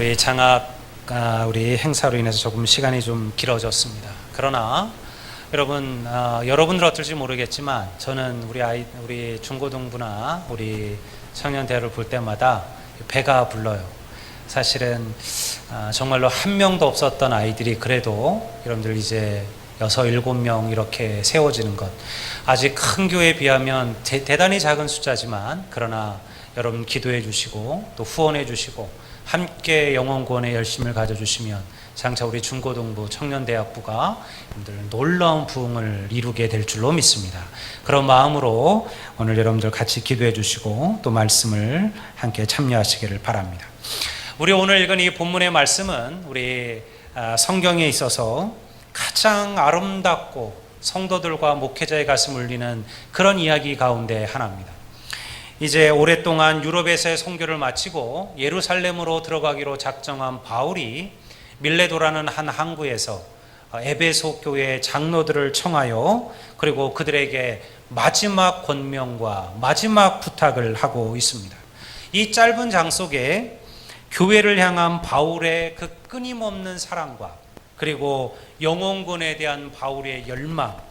우리 장학 아, 우리 행사로 인해서 조금 시간이 좀 길어졌습니다. 그러나 여러분 아, 여러분들 어떨지 모르겠지만 저는 우리 아이 우리 중고등부나 우리 청년대를 볼 때마다 배가 불러요. 사실은 아, 정말로 한 명도 없었던 아이들이 그래도 여러분들 이제 여섯 일곱 명 이렇게 세워지는 것 아직 큰 교회에 비하면 대, 대단히 작은 숫자지만 그러나 여러분 기도해 주시고 또 후원해 주시고 함께 영원 구원의 열심을 가져주시면 장차 우리 중고등부 청년대학부가 여러분들 놀라운 부흥을 이루게 될 줄로 믿습니다. 그런 마음으로 오늘 여러분들 같이 기도해 주시고 또 말씀을 함께 참여하시기를 바랍니다. 우리 오늘 읽은 이 본문의 말씀은 우리 아, 성경에 있어서 가장 아름답고 성도들과 목회자의 가슴 울리는 그런 이야기 가운데 하나입니다. 이제 오랫동안 유럽에서의 선교를 마치고 예루살렘으로 들어가기로 작정한 바울이 밀레도라는 한 항구에서 에베소 교회 장로들을 청하여 그리고 그들에게 마지막 권명과 마지막 부탁을 하고 있습니다. 이 짧은 장 속에 교회를 향한 바울의 그 끊임없는 사랑과 그리고 영혼군에 대한 바울의 열망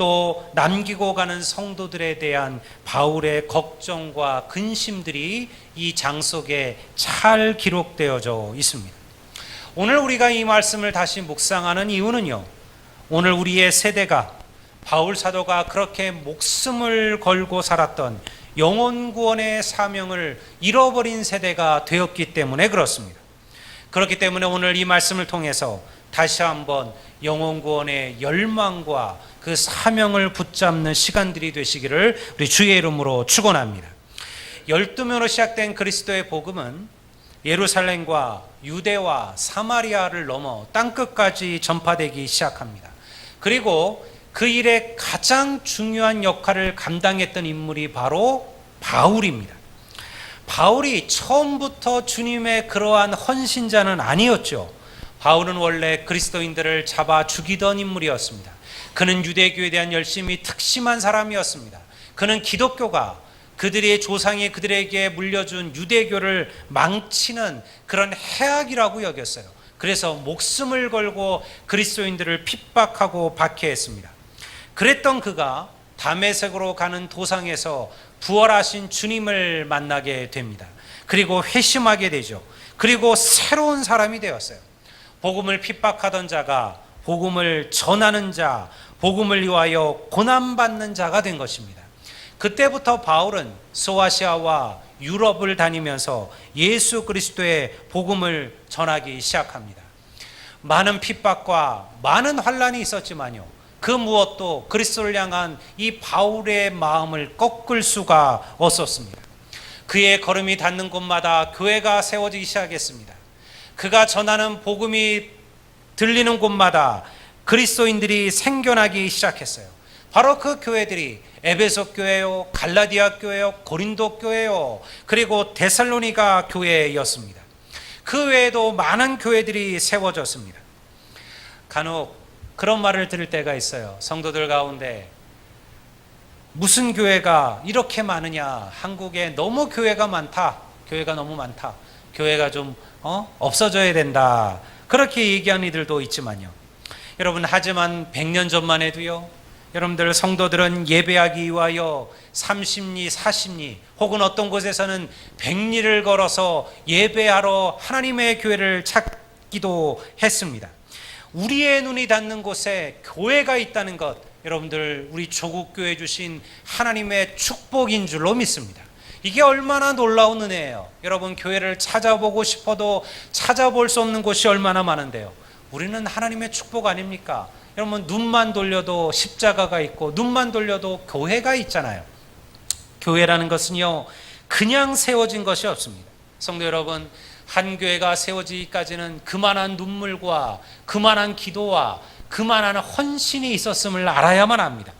또 남기고 가는 성도들에 대한 바울의 걱정과 근심들이 이 장 속에 잘 기록되어져 있습니다. 오늘 우리가 이 말씀을 다시 묵상하는 이유는요. 오늘 우리의 세대가 바울 사도가 그렇게 목숨을 걸고 살았던 영혼 구원의 사명을 잃어버린 세대가 되었기 때문에 그렇습니다. 그렇기 때문에 오늘 이 말씀을 통해서 다시 한번 영혼 구원의 열망과 그 사명을 붙잡는 시간들이 되시기를 우리 주의 이름으로 축원합니다. 12명으로 시작된 그리스도의 복음은 예루살렘과 유대와 사마리아를 넘어 땅 끝까지 전파되기 시작합니다. 그리고 그 일에 가장 중요한 역할을 감당했던 인물이 바로 바울입니다. 바울이 처음부터 주님의 그러한 헌신자는 아니었죠. 바울은 원래 그리스도인들을 잡아 죽이던 인물이었습니다. 그는 유대교에 대한 열심이 특심한 사람이었습니다. 그는 기독교가 그들의 조상이 그들에게 물려준 유대교를 망치는 그런 해악이라고 여겼어요. 그래서 목숨을 걸고 그리스도인들을 핍박하고 박해했습니다. 그랬던 그가 담에색으로 가는 도상에서 부활하신 주님을 만나게 됩니다. 그리고 회심하게 되죠. 그리고 새로운 사람이 되었어요. 복음을 핍박하던 자가 복음을 전하는 자, 복음을 위하여 고난받는 자가 된 것입니다. 그때부터 바울은 소아시아와 유럽을 다니면서 예수 그리스도의 복음을 전하기 시작합니다. 많은 핍박과 많은 환란이 있었지만요. 그 무엇도 그리스도를 향한 이 바울의 마음을 꺾을 수가 없었습니다. 그의 걸음이 닿는 곳마다 교회가 세워지기 시작했습니다. 그가 전하는 복음이 들리는 곳마다 그리스도인들이 생겨나기 시작했어요. 바로 그 교회들이 에베소 교회요, 갈라디아 교회요, 고린도 교회요, 그리고 데살로니가 교회였습니다. 그 외에도 많은 교회들이 세워졌습니다. 간혹 그런 말을 들을 때가 있어요. 성도들 가운데 무슨 교회가 이렇게 많으냐? 한국에 너무 교회가 많다. 교회가 너무 많다. 교회가 좀 어? 없어져야 된다. 그렇게 얘기하는 이들도 있지만요. 여러분 하지만 100년 전만 해도요. 여러분들 성도들은 예배하기 위하여 30리, 40리 혹은 어떤 곳에서는 100리를 걸어서 예배하러 하나님의 교회를 찾기도 했습니다. 우리의 눈이 닿는 곳에 교회가 있다는 것 여러분들 우리 조국 교회 주신 하나님의 축복인 줄로 믿습니다. 이게 얼마나 놀라운 은혜예요. 여러분 교회를 찾아보고 싶어도 찾아볼 수 없는 곳이 얼마나 많은데요. 우리는 하나님의 축복 아닙니까? 여러분 눈만 돌려도 십자가가 있고 눈만 돌려도 교회가 있잖아요. 교회라는 것은요 그냥 세워진 것이 없습니다. 성도 여러분 한 교회가 세워지기까지는 그만한 눈물과 그만한 기도와 그만한 헌신이 있었음을 알아야만 합니다.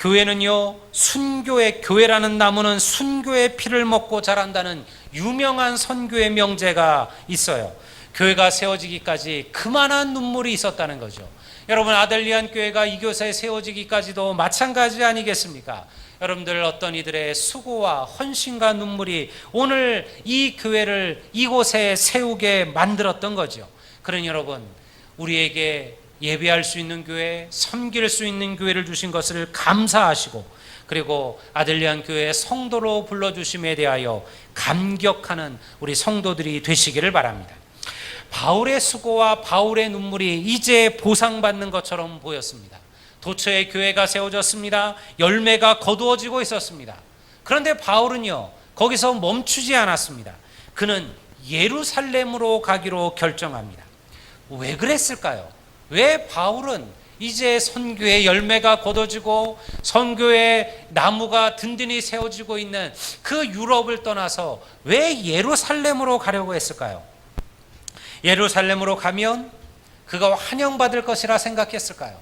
교회는요, 순교의 교회라는 나무는 순교의 피를 먹고 자란다는 유명한 선교의 명제가 있어요. 교회가 세워지기까지 그만한 눈물이 있었다는 거죠. 여러분 아델리안 교회가 이 교사에 세워지기까지도 마찬가지 아니겠습니까? 여러분들 어떤 이들의 수고와 헌신과 눈물이 오늘 이 교회를 이곳에 세우게 만들었던 거죠. 그러니 여러분, 우리에게 예배할 수 있는 교회, 섬길 수 있는 교회를 주신 것을 감사하시고 그리고 아들리안 교회 성도로 불러 주심에 대하여 감격하는 우리 성도들이 되시기를 바랍니다. 바울의 수고와 바울의 눈물이 이제 보상받는 것처럼 보였습니다. 도처에 교회가 세워졌습니다. 열매가 거두어지고 있었습니다. 그런데 바울은요, 거기서 멈추지 않았습니다. 그는 예루살렘으로 가기로 결정합니다. 왜 그랬을까요? 왜 바울은 이제 선교의 열매가 거둬지고 선교의 나무가 든든히 세워지고 있는 그 유럽을 떠나서 왜 예루살렘으로 가려고 했을까요? 예루살렘으로 가면 그가 환영받을 것이라 생각했을까요?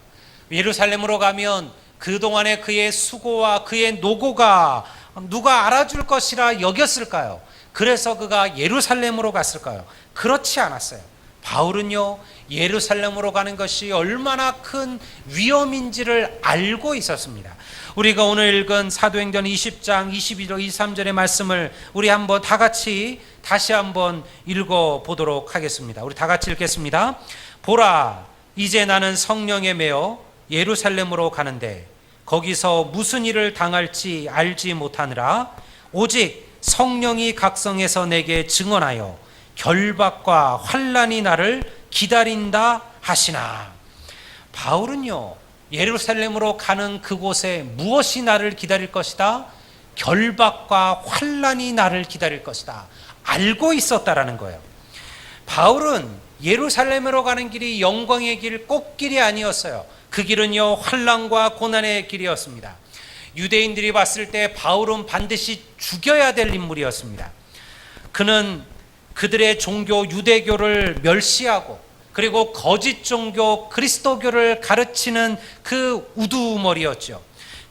예루살렘으로 가면 그동안의 그의 수고와 그의 노고가 누가 알아줄 것이라 여겼을까요? 그래서 그가 예루살렘으로 갔을까요? 그렇지 않았어요. 바울은요, 예루살렘으로 가는 것이 얼마나 큰 위험인지를 알고 있었습니다. 우리가 오늘 읽은 사도행전 20장 22절 23절의 말씀을 우리 한번 다 같이 다시 한번 읽어 보도록 하겠습니다. 우리 다 같이 읽겠습니다. 보라, 이제 나는 성령에 매어 예루살렘으로 가는데 거기서 무슨 일을 당할지 알지 못하느라 오직 성령이 각성해서 내게 증언하여 결박과 환란이 나를 기다린다 하시나. 바울은요 예루살렘으로 가는 그곳에 무엇이 나를 기다릴 것이다? 결박과 환란이 나를 기다릴 것이다. 알고 있었다라는 거예요. 바울은 예루살렘으로 가는 길이 영광의 길 꽃길이 아니었어요. 그 길은요 환란과 고난의 길이었습니다. 유대인들이 봤을 때 바울은 반드시 죽여야 될 인물이었습니다. 그는 그들의 종교 유대교를 멸시하고 그리고 거짓 종교 그리스도교를 가르치는 그 우두머리였죠.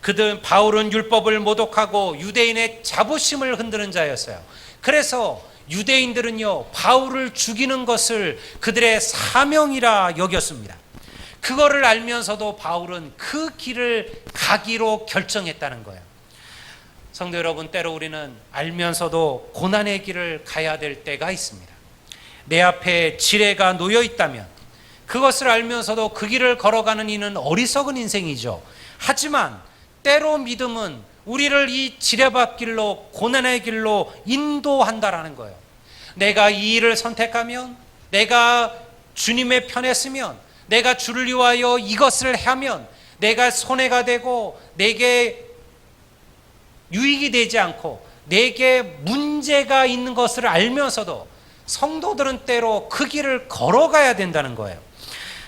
그들 바울은 율법을 모독하고 유대인의 자부심을 흔드는 자였어요. 그래서 유대인들은요 바울을 죽이는 것을 그들의 사명이라 여겼습니다. 그거를 알면서도 바울은 그 길을 가기로 결정했다는 거예요. 성도 여러분, 때로 우리는 알면서도 고난의 길을 가야 될 때가 있습니다. 내 앞에 지뢰가 놓여 있다면 그것을 알면서도 그 길을 걸어가는 이는 어리석은 인생이죠. 하지만 때로 믿음은 우리를 이 지뢰밭 길로 고난의 길로 인도한다라는 거예요. 내가 이 일을 선택하면 내가 주님의 편에 서면 내가 주를 위하여 이것을 하면 내가 손해가 되고 내게 유익이 되지 않고 내게 문제가 있는 것을 알면서도 성도들은 때로 그 길을 걸어가야 된다는 거예요.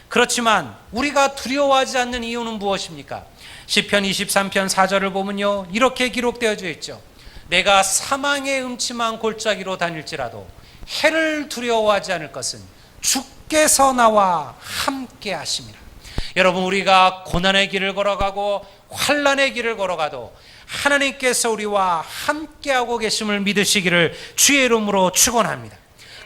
그렇지만 우리가 두려워하지 않는 이유는 무엇입니까? 시편 23편 4절을 보면요. 이렇게 기록되어져 있죠. 내가 사망의 음침한 골짜기로 다닐지라도 해를 두려워하지 않을 것은 주께서 나와 함께 하심이라. 여러분 우리가 고난의 길을 걸어가고 환란의 길을 걸어가도 하나님께서 우리와 함께하고 계심을 믿으시기를 주의 이름으로 축원합니다.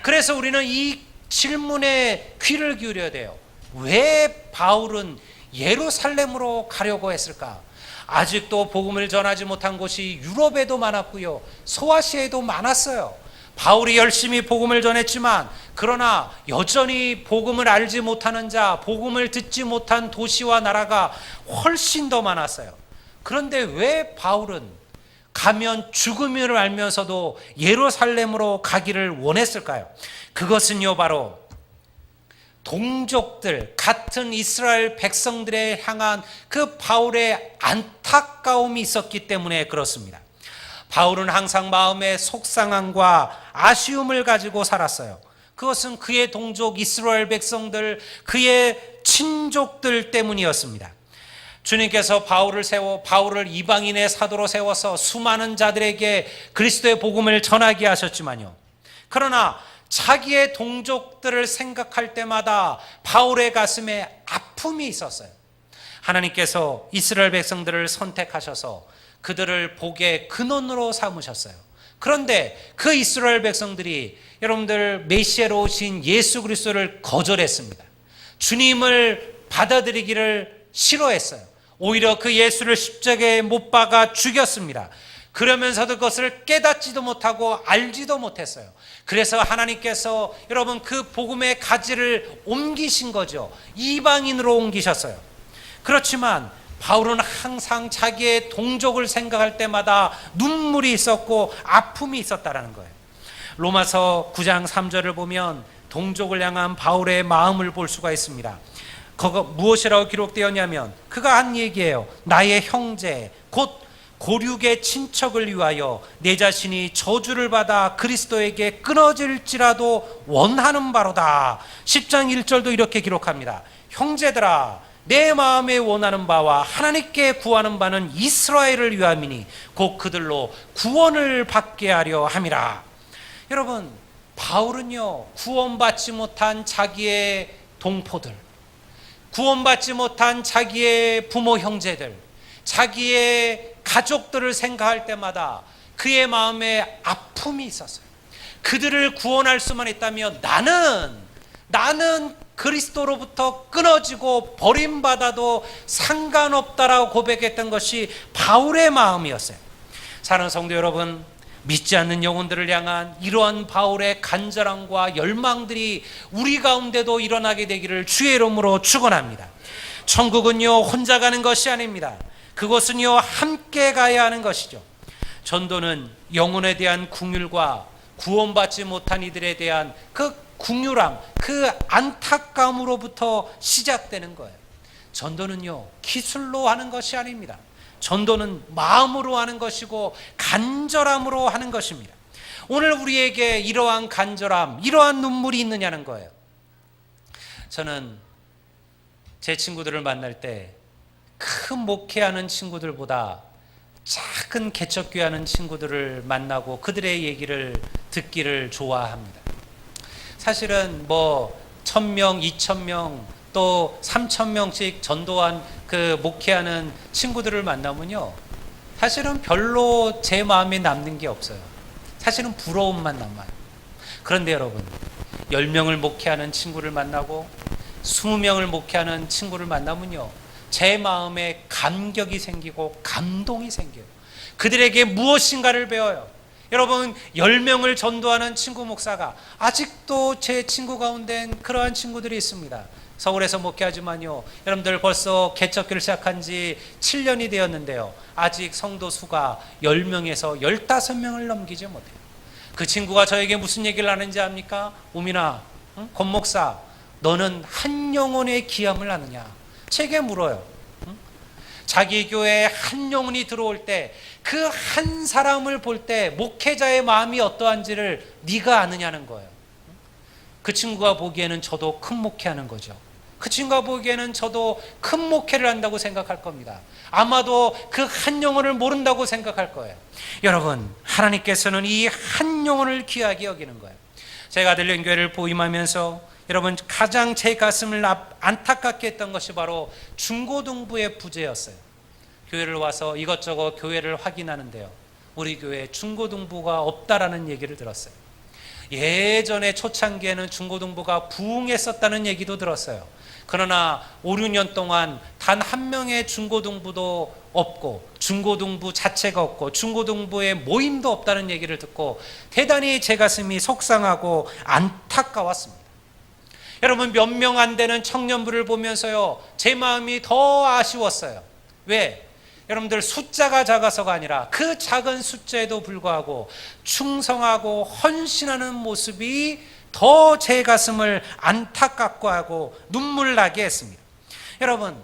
그래서 우리는 이 질문에 귀를 기울여야 돼요. 왜 바울은 예루살렘으로 가려고 했을까? 아직도 복음을 전하지 못한 곳이 유럽에도 많았고요. 소아시아에도 많았어요. 바울이 열심히 복음을 전했지만 그러나 여전히 복음을 알지 못하는 자, 복음을 듣지 못한 도시와 나라가 훨씬 더 많았어요. 그런데 왜 바울은 가면 죽음을 알면서도 예루살렘으로 가기를 원했을까요? 그것은요, 바로 동족들, 같은 이스라엘 백성들에 향한 그 바울의 안타까움이 있었기 때문에 그렇습니다. 바울은 항상 마음에 속상함과 아쉬움을 가지고 살았어요. 그것은 그의 동족 이스라엘 백성들, 그의 친족들 때문이었습니다. 주님께서 바울을 세워 바울을 이방인의 사도로 세워서 수많은 자들에게 그리스도의 복음을 전하게 하셨지만요. 그러나 자기의 동족들을 생각할 때마다 바울의 가슴에 아픔이 있었어요. 하나님께서 이스라엘 백성들을 선택하셔서 그들을 복의 근원으로 삼으셨어요. 그런데 그 이스라엘 백성들이 여러분들 메시아로 오신 예수 그리스도를 거절했습니다. 주님을 받아들이기를 싫어했어요. 오히려 그 예수를 십자가에 못 박아 죽였습니다. 그러면서도 그것을 깨닫지도 못하고 알지도 못했어요. 그래서 하나님께서 여러분 그 복음의 가지를 옮기신 거죠. 이방인으로 옮기셨어요. 그렇지만 바울은 항상 자기의 동족을 생각할 때마다 눈물이 있었고 아픔이 있었다라는 거예요. 로마서 9장 3절을 보면 동족을 향한 바울의 마음을 볼 수가 있습니다. 그거 무엇이라고 기록되었냐면 그가 한 얘기예요. 나의 형제 곧 고륙의 친척을 위하여 내 자신이 저주를 받아 그리스도에게 끊어질지라도 원하는 바로다. 10장 1절도 이렇게 기록합니다. 형제들아 내 마음에 원하는 바와 하나님께 구하는 바는 이스라엘을 위함이니 곧 그들로 구원을 받게 하려 함이라. 여러분 바울은요 구원받지 못한 자기의 동포들 구원받지 못한 자기의 부모 형제들, 자기의 가족들을 생각할 때마다 그의 마음에 아픔이 있었어요. 그들을 구원할 수만 있다면 나는 나는 그리스도로부터 끊어지고 버림받아도 상관없다라고 고백했던 것이 바울의 마음이었어요. 사랑하는 성도 여러분, 믿지 않는 영혼들을 향한 이러한 바울의 간절함과 열망들이 우리 가운데도 일어나게 되기를 주의 이름으로 축원합니다. 천국은요 혼자 가는 것이 아닙니다. 그곳은요 함께 가야 하는 것이죠. 전도는 영혼에 대한 궁율과 구원받지 못한 이들에 대한 그 궁율함, 그 안타까움으로부터 시작되는 거예요. 전도는요 기술로 하는 것이 아닙니다. 전도는 마음으로 하는 것이고 간절함으로 하는 것입니다. 오늘 우리에게 이러한 간절함, 이러한 눈물이 있느냐는 거예요. 저는 제 친구들을 만날 때 큰 목회하는 친구들보다 작은 개척교회하는 친구들을 만나고 그들의 얘기를 듣기를 좋아합니다. 사실은 뭐 천명, 이천명 또 삼천 명씩 전도한 그 목회하는 친구들을 만나면요. 사실은 별로 제 마음에 남는 게 없어요. 사실은 부러움만 남아요. 그런데 여러분, 10명을 목회하는 친구를 만나고 20명을 목회하는 친구를 만나면요. 제 마음에 감격이 생기고 감동이 생겨요. 그들에게 무엇인가를 배워요. 여러분, 10명을 전도하는 친구 목사가 아직도 제 친구 가운데는 그러한 친구들이 있습니다. 서울에서 목회하지만요. 여러분들 벌써 개척기를 시작한 지 7년이 되었는데요. 아직 성도 수가 10명에서 15명을 넘기지 못해요. 그 친구가 저에게 무슨 얘기를 하는지 압니까? 우민아, 응? 권 목사, 너는 한 영혼의 기함을 아느냐? 제게 물어요. 응? 자기 교회에 한 영혼이 들어올 때 그 한 사람을 볼 때 목회자의 마음이 어떠한지를 네가 아느냐는 거예요. 그 친구가 보기에는 저도 큰 목회하는 거죠. 그 친구가 보기에는 저도 큰 목회를 한다고 생각할 겁니다. 아마도 그 한 영혼을 모른다고 생각할 거예요. 여러분, 하나님께서는 이 한 영혼을 귀하게 여기는 거예요. 제가 들린 교회를 보임하면서 여러분 가장 제 가슴을 안타깝게 했던 것이 바로 중고등부의 부재였어요. 교회를 와서 이것저것 교회를 확인하는데요. 우리 교회에 중고등부가 없다라는 얘기를 들었어요. 예전에 초창기에는 중고등부가 부흥했었다는 얘기도 들었어요. 그러나 5, 6년 동안 단 한 명의 중고등부도 없고 중고등부 자체가 없고 중고등부의 모임도 없다는 얘기를 듣고 대단히 제 가슴이 속상하고 안타까웠습니다. 여러분 몇 명 안 되는 청년부를 보면서요 제 마음이 더 아쉬웠어요. 왜? 여러분들 숫자가 작아서가 아니라 그 작은 숫자에도 불구하고 충성하고 헌신하는 모습이 더 제 가슴을 안타깝고 하고 눈물 나게 했습니다. 여러분,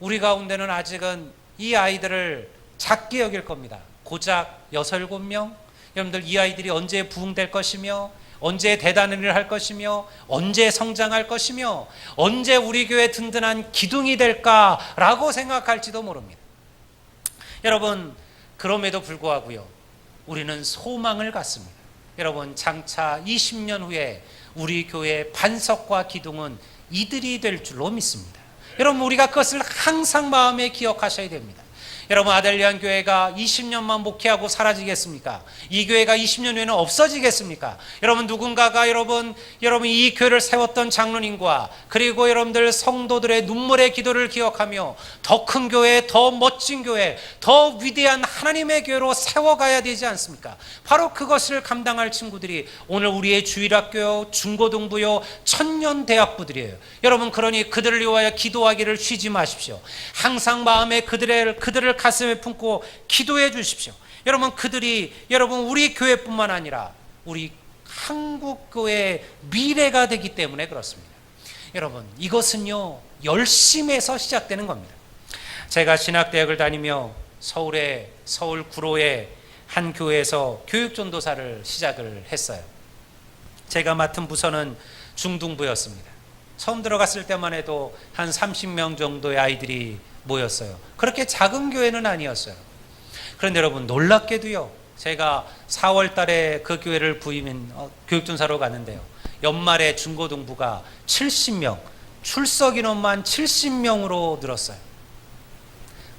우리 가운데는 아직은 이 아이들을 작게 여길 겁니다. 고작 여섯 일곱 명. 여러분들 이 아이들이 언제 부흥될 것이며 언제 대단한 일을 할 것이며 언제 성장할 것이며 언제 우리 교회 든든한 기둥이 될까라고 생각할지도 모릅니다. 여러분 그럼에도 불구하고요 우리는 소망을 갖습니다. 여러분 장차 20년 후에 우리 교회 반석과 기둥은 이들이 될 줄로 믿습니다. 여러분 우리가 그것을 항상 마음에 기억하셔야 됩니다. 여러분 아델리안 교회가 20년만 목회하고 사라지겠습니까? 이 교회가 20년 후에는 없어지겠습니까? 여러분 누군가가 여러분 여러분 이 교회를 세웠던 장로님과 그리고 여러분들 성도들의 눈물의 기도를 기억하며 더 큰 교회, 더 멋진 교회, 더 위대한 하나님의 교회로 세워가야 되지 않습니까? 바로 그것을 감당할 친구들이 오늘 우리의 주일학교요, 중고등부요, 천년대학부들이에요. 여러분 그러니 그들을 위하여 기도하기를 쉬지 마십시오. 항상 마음에 그들의 그들을 가슴에 품고 기도해 주십시오. 여러분 그들이 여러분 우리 교회뿐만 아니라 우리 한국 교회의 미래가 되기 때문에 그렇습니다. 여러분 이것은요 열심에서 시작되는 겁니다. 제가 신학대학을 다니며 서울의 서울 구로의 한 교회에서 교육 전도사를 시작을 했어요. 제가 맡은 부서는 중등부였습니다. 처음 들어갔을 때만 해도 한 30명 정도의 아이들이 모였어요. 그렇게 작은 교회는 아니었어요. 그런데 여러분 놀랍게도요. 제가 4월 달에 그 교회를 부임인 어, 교육전사로 갔는데요. 연말에 중고등부가 70명, 출석 인원만 70명으로 늘었어요.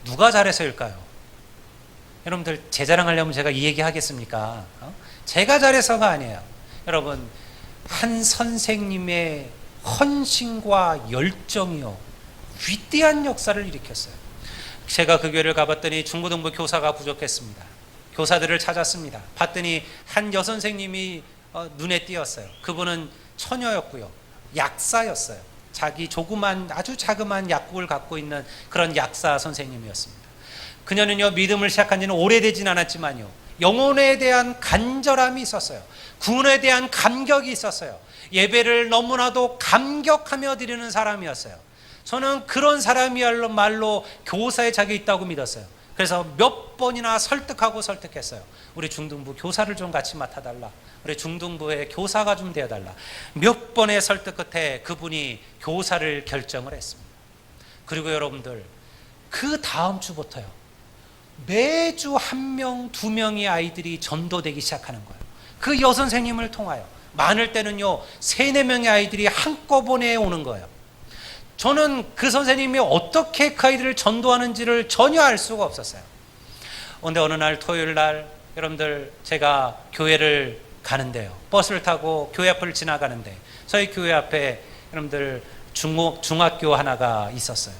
누가 잘해서일까요? 여러분들 제 자랑하려면 제가 이 얘기 하겠습니까? 어? 제가 잘해서가 아니에요. 여러분 한 선생님의 헌신과 열정이요 위대한 역사를 일으켰어요. 제가 그 교회를 가봤더니 중고등부 교사가 부족했습니다. 교사들을 찾았습니다. 봤더니 한 여선생님이 어, 눈에 띄었어요. 그분은 처녀였고요. 약사였어요. 자기 조그만 아주 자그마한 약국을 갖고 있는 그런 약사 선생님이었습니다. 그녀는요 믿음을 시작한 지는 오래되진 않았지만요 영혼에 대한 간절함이 있었어요. 구원에 대한 감격이 있었어요. 예배를 너무나도 감격하며 드리는 사람이었어요. 저는 그런 사람이야말로 말로 교사의 자격이 있다고 믿었어요. 그래서 몇 번이나 설득하고 설득했어요. 우리 중등부 교사를 좀 같이 맡아달라. 우리 중등부의 교사가 좀 되어달라. 몇 번의 설득 끝에 그분이 교사를 결정을 했습니다. 그리고 여러분들 그 다음 주부터요. 매주 한 명, 두 명의 아이들이 전도되기 시작하는 거예요. 그 여선생님을 통하여. 많을 때는요, 세네 명의 아이들이 한꺼번에 오는 거예요. 저는 그 선생님이 어떻게 그 아이들을 전도하는지를 전혀 알 수가 없었어요. 그런데 어느 날 토요일 날 여러분들 제가 교회를 가는데요. 버스를 타고 교회 앞을 지나가는데 저희 교회 앞에 여러분들 중학, 중학교 하나가 있었어요.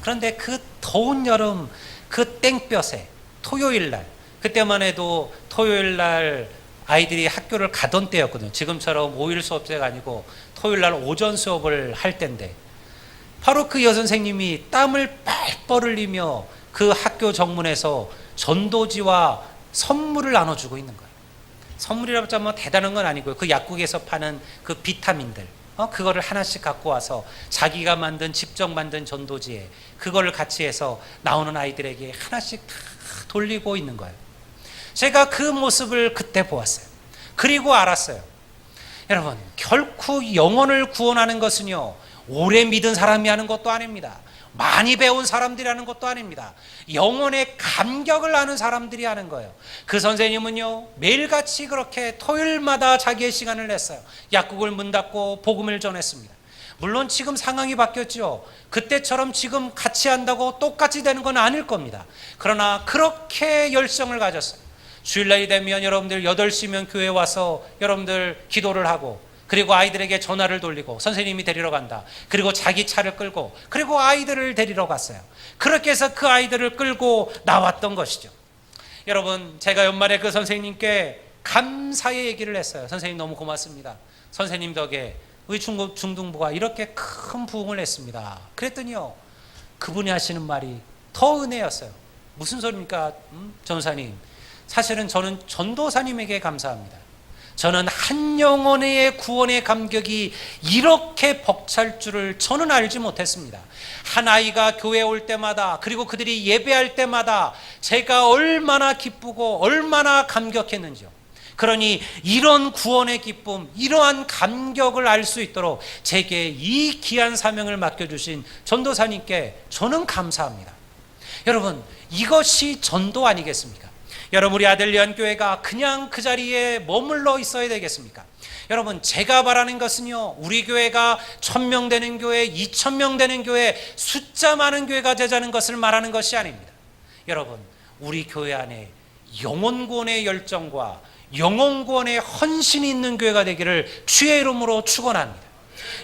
그런데 그 더운 여름 그 땡볕에 토요일 날 그때만 해도 토요일 날 아이들이 학교를 가던 때였거든요. 지금처럼 5일 수업제가 아니고 토요일 날 오전 수업을 할 때인데 바로 그 여선생님이 땀을 뻘뻘 흘리며 그 학교 정문에서 전도지와 선물을 나눠주고 있는 거예요. 선물이라고 하면 대단한 건 아니고요. 그 약국에서 파는 그 비타민들, 어? 그거를 하나씩 갖고 와서 자기가 만든 직접 만든 전도지에 그거를 같이 해서 나오는 아이들에게 하나씩 다 돌리고 있는 거예요. 제가 그 모습을 그때 보았어요. 그리고 알았어요. 여러분, 결코 영혼을 구원하는 것은요, 오래 믿은 사람이 하는 것도 아닙니다. 많이 배운 사람들이 하는 것도 아닙니다. 영혼의 감격을 아는 사람들이 하는 거예요. 그 선생님은요, 매일같이 그렇게 토요일마다 자기의 시간을 냈어요. 약국을 문 닫고 복음을 전했습니다. 물론 지금 상황이 바뀌었죠. 그때처럼 지금 같이 한다고 똑같이 되는 건 아닐 겁니다. 그러나 그렇게 열정을 가졌어요. 주일날이 되면 여러분들 8시면 교회 와서 여러분들 기도를 하고 그리고 아이들에게 전화를 돌리고 선생님이 데리러 간다. 그리고 자기 차를 끌고 그리고 아이들을 데리러 갔어요. 그렇게 해서 그 아이들을 끌고 나왔던 것이죠. 여러분, 제가 연말에 그 선생님께 감사의 얘기를 했어요. 선생님 너무 고맙습니다. 선생님 덕에 우리 중등부가 이렇게 큰 부흥을 했습니다. 그랬더니요. 그분이 하시는 말이 더 은혜였어요. 무슨 소리입니까? 음? 전사님. 사실은 저는 전도사님에게 감사합니다. 저는 한 영혼의 구원의 감격이 이렇게 벅찰 줄을 저는 알지 못했습니다. 한 아이가 교회 올 때마다 그리고 그들이 예배할 때마다 제가 얼마나 기쁘고 얼마나 감격했는지요. 그러니 이런 구원의 기쁨, 이러한 감격을 알 수 있도록 제게 이 귀한 사명을 맡겨주신 전도사님께 저는 감사합니다. 여러분, 이것이 전도 아니겠습니까? 여러분 우리 아들리안 교회가 그냥 그 자리에 머물러 있어야 되겠습니까? 여러분 제가 바라는 것은요 우리 교회가 천명 되는 교회, 이천 명 되는 교회, 숫자 많은 교회가 되자는 것을 말하는 것이 아닙니다. 여러분, 우리 교회 안에 영혼구원의 열정과 영혼구원의 헌신이 있는 교회가 되기를 주의 이름으로 축원합니다.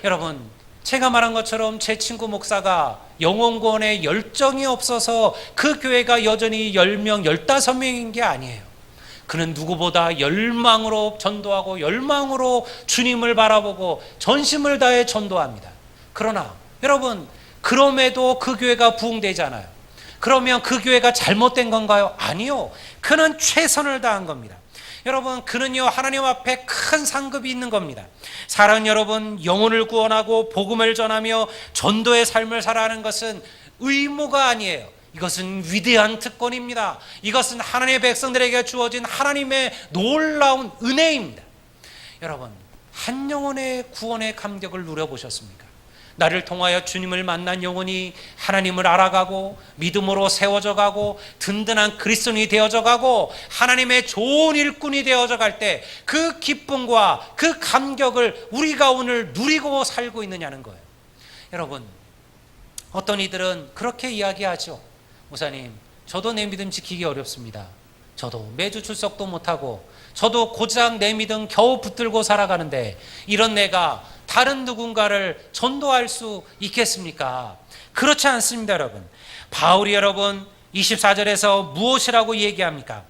여러분, 제가 말한 것처럼 제 친구 목사가 영혼구원의 열정이 없어서 그 교회가 여전히 10명, 15명인 게 아니에요. 그는 누구보다 열망으로 전도하고 열망으로 주님을 바라보고 전심을 다해 전도합니다. 그러나 여러분, 그럼에도 그 교회가 부흥되잖아요. 그러면 그 교회가 잘못된 건가요? 아니요. 그는 최선을 다한 겁니다. 여러분, 그는요, 하나님 앞에 큰 상급이 있는 겁니다. 사랑 여러분, 영혼을 구원하고 복음을 전하며 전도의 삶을 살아가는 것은 의무가 아니에요. 이것은 위대한 특권입니다. 이것은 하나님의 백성들에게 주어진 하나님의 놀라운 은혜입니다. 여러분, 한 영혼의 구원의 감격을 누려보셨습니까? 나를 통하여 주님을 만난 영혼이 하나님을 알아가고 믿음으로 세워져 가고 든든한 그리스도인이 되어져 가고 하나님의 좋은 일꾼이 되어져 갈 때 그 기쁨과 그 감격을 우리가 오늘 누리고 살고 있느냐는 거예요. 여러분, 어떤 이들은 그렇게 이야기하죠. 목사님, 저도 내 믿음 지키기 어렵습니다. 저도 매주 출석도 못하고 저도 고작 내 믿음 겨우 붙들고 살아가는데 이런 내가 다른 누군가를 전도할 수 있겠습니까? 그렇지 않습니다, 여러분. 바울이 여러분 24절에서 무엇이라고 얘기합니까?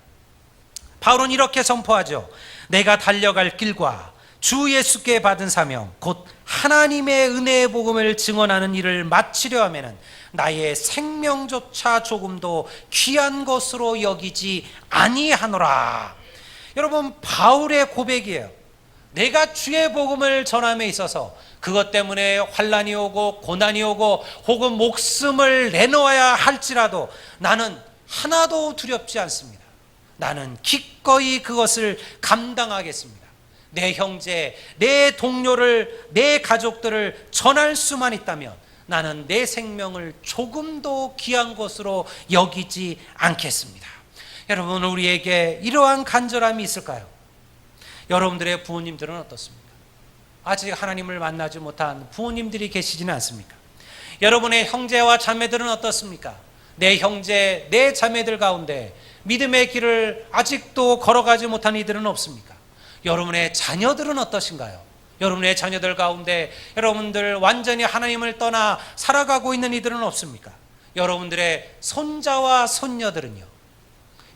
바울은 이렇게 선포하죠. 내가 달려갈 길과 주 예수께 받은 사명, 곧 하나님의 은혜의 복음을 증언하는 일을 마치려 하면은 나의 생명조차 조금도 귀한 것으로 여기지 아니하노라. 여러분 바울의 고백이에요. 내가 주의 복음을 전함에 있어서 그것 때문에 환란이 오고 고난이 오고 혹은 목숨을 내놓아야 할지라도 나는 하나도 두렵지 않습니다. 나는 기꺼이 그것을 감당하겠습니다. 내 형제, 내 동료를, 내 가족들을 전할 수만 있다면 나는 내 생명을 조금도 귀한 것으로 여기지 않겠습니다. 여러분, 우리에게 이러한 간절함이 있을까요? 여러분들의 부모님들은 어떻습니까? 아직 하나님을 만나지 못한 부모님들이 계시지는 않습니까? 여러분의 형제와 자매들은 어떻습니까? 내 형제, 내 자매들 가운데 믿음의 길을 아직도 걸어가지 못한 이들은 없습니까? 여러분의 자녀들은 어떠신가요? 여러분의 자녀들 가운데 여러분들 완전히 하나님을 떠나 살아가고 있는 이들은 없습니까? 여러분들의 손자와 손녀들은요?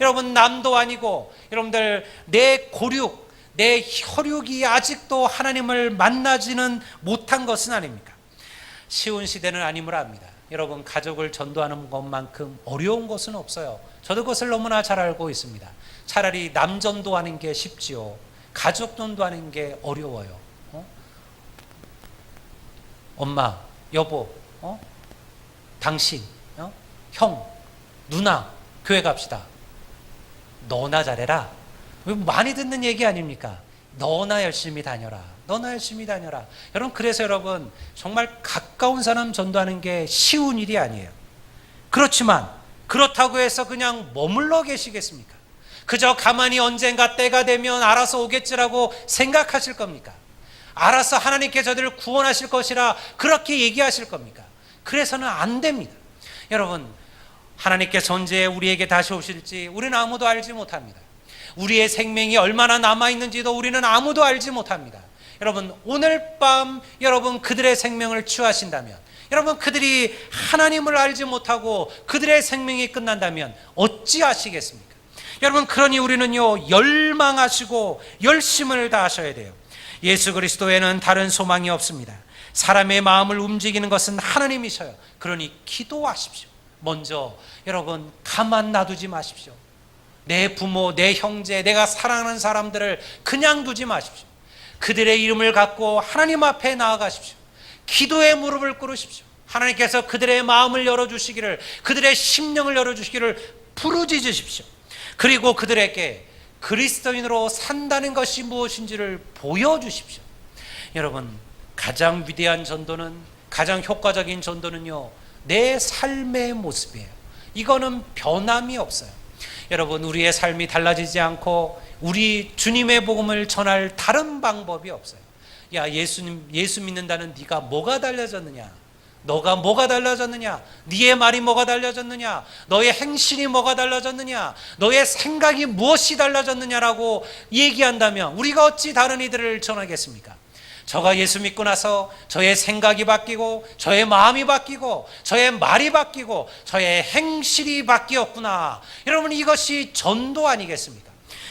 여러분 남도 아니고 여러분들 내 고륙, 내 혈육이 아직도 하나님을 만나지는 못한 것은 아닙니까? 쉬운 시대는 아님을 압니다. 여러분 가족을 전도하는 것만큼 어려운 것은 없어요. 저도 그것을 너무나 잘 알고 있습니다. 차라리 남 전도하는 게 쉽지요. 가족 전도하는 게 어려워요. 어? 엄마, 여보, 어? 당신, 어? 형, 누나, 교회 갑시다. 너나 잘해라. 많이 듣는 얘기 아닙니까? 너나 열심히 다녀라. 너나 열심히 다녀라. 여러분, 그래서 여러분, 정말 가까운 사람 전도하는 게 쉬운 일이 아니에요. 그렇지만, 그렇다고 해서 그냥 머물러 계시겠습니까? 그저 가만히 언젠가 때가 되면 알아서 오겠지라고 생각하실 겁니까? 알아서 하나님께 저들을 구원하실 것이라 그렇게 얘기하실 겁니까? 그래서는 안 됩니다. 여러분, 하나님께서 언제 우리에게 다시 오실지 우리는 아무도 알지 못합니다. 우리의 생명이 얼마나 남아 있는지도 우리는 아무도 알지 못합니다. 여러분, 오늘 밤 여러분 그들의 생명을 취하신다면 여러분 그들이 하나님을 알지 못하고 그들의 생명이 끝난다면 어찌 하시겠습니까? 여러분 그러니 우리는요 열망하시고 열심을 다하셔야 돼요. 예수 그리스도에는 다른 소망이 없습니다. 사람의 마음을 움직이는 것은 하나님이셔요. 그러니 기도하십시오. 먼저 여러분 가만 놔두지 마십시오. 내 부모, 내 형제, 내가 사랑하는 사람들을 그냥 두지 마십시오. 그들의 이름을 갖고 하나님 앞에 나아가십시오. 기도의 무릎을 꿇으십시오. 하나님께서 그들의 마음을 열어주시기를, 그들의 심령을 열어주시기를 부르짖으십시오. 그리고 그들에게 그리스도인으로 산다는 것이 무엇인지를 보여주십시오. 여러분, 가장 위대한 전도는, 가장 효과적인 전도는요, 내 삶의 모습이에요. 이거는 변함이 없어요. 여러분, 우리의 삶이 달라지지 않고 우리 주님의 복음을 전할 다른 방법이 없어요. 야, 예수님, 예수 믿는다는 네가 뭐가 달라졌느냐? 너가 뭐가 달라졌느냐? 네의 말이 뭐가 달라졌느냐? 너의 행실이 뭐가 달라졌느냐? 너의 생각이 무엇이 달라졌느냐라고 얘기한다면 우리가 어찌 다른 이들을 전하겠습니까? 저가 예수 믿고 나서 저의 생각이 바뀌고 저의 마음이 바뀌고 저의 말이 바뀌고 저의 행실이 바뀌었구나. 여러분 이것이 전도 아니겠습니까?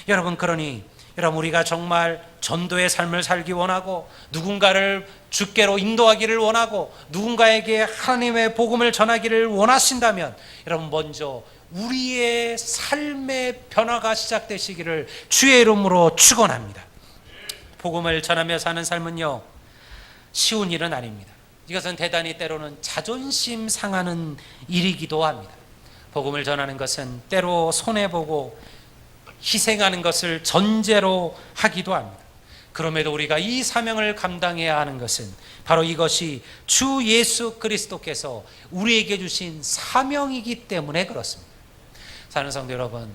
여러분 그러니 여러분 우리가 정말 전도의 삶을 살기 원하고 누군가를 주께로 인도하기를 원하고 누군가에게 하나님의 복음을 전하기를 원하신다면 여러분 먼저 우리의 삶의 변화가 시작되시기를 주의 이름으로 축원합니다. 복음을 전하며 사는 삶은요 쉬운 일은 아닙니다. 이것은 대단히 때로는 자존심 상하는 일이기도 합니다. 복음을 전하는 것은 때로 손해 보고 희생하는 것을 전제로 하기도 합니다. 그럼에도 우리가 이 사명을 감당해야 하는 것은 바로 이것이 주 예수 그리스도께서 우리에게 주신 사명이기 때문에 그렇습니다. 사는 성도 여러분,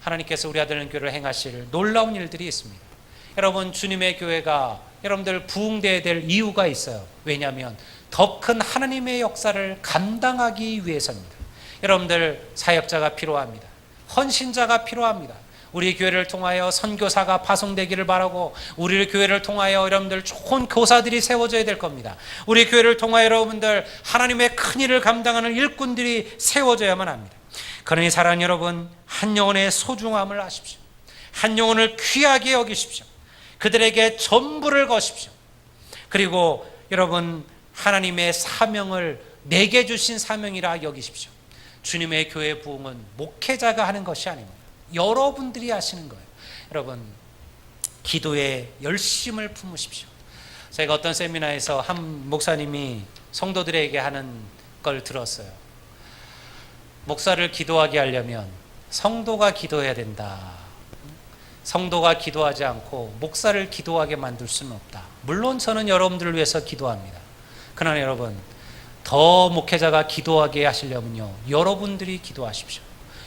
하나님께서 우리 아들 교회를 행하실 놀라운 일들이 있습니다. 여러분 주님의 교회가 여러분들 부흥돼야 될 이유가 있어요. 왜냐하면 더 큰 하나님의 역사를 감당하기 위해서입니다. 여러분들 사역자가 필요합니다. 헌신자가 필요합니다. 우리 교회를 통하여 선교사가 파송되기를 바라고 우리 교회를 통하여 여러분들 좋은 교사들이 세워져야 될 겁니다. 우리 교회를 통하여 여러분들 하나님의 큰 일을 감당하는 일꾼들이 세워져야만 합니다. 그러니 사랑하는 여러분 한 영혼의 소중함을 아십시오. 한 영혼을 귀하게 여기십시오. 그들에게 전부를 거십시오. 그리고 여러분 하나님의 사명을 내게 주신 사명이라 여기십시오. 주님의 교회 부흥은 목회자가 하는 것이 아닙니다. 여러분들이 하시는 거예요. 여러분 기도에 열심을 품으십시오. 제가 어떤 세미나에서 한 목사님이 성도들에게 하는 걸 들었어요. 목사를 기도하게 하려면 성도가 기도해야 된다. 성도가 기도하지 않고 목사를 기도하게 만들 수는 없다. 물론 저는 여러분들을 위해서 기도합니다. 그러나 여러분, 더 목회자가 기도하게 하시려면요. 여러분들이 기도하십시오.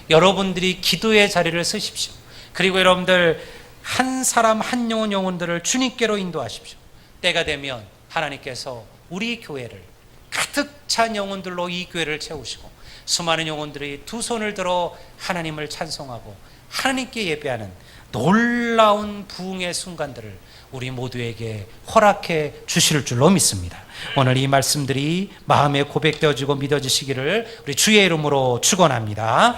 여러분들이 기도의 자리를 쓰십시오. 그리고 여러분들 한 사람 한 영혼 영혼들을 주님께로 인도하십시오. 때가 되면 하나님께서 우리 교회를 가득 찬 영혼들로 이 교회를 채우시고 수많은 영혼들이 두 손을 들어 하나님을 찬송하고 하나님께 예배하는 놀라운 부흥의 순간들을 우리 모두에게 허락해 주실 줄로 믿습니다. 오늘 이 말씀들이 마음에 고백되어지고 믿어지시기를 우리 주의 이름으로 축원합니다.